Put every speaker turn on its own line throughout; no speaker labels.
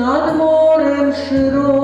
над морем широким,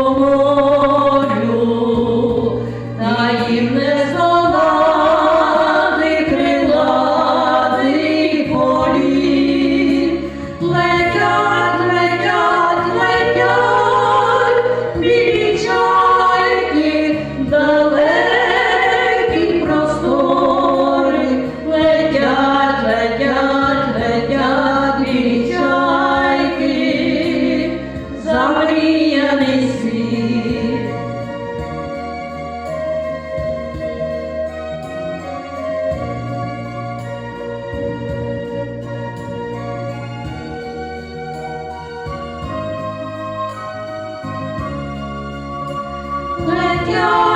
Oh. your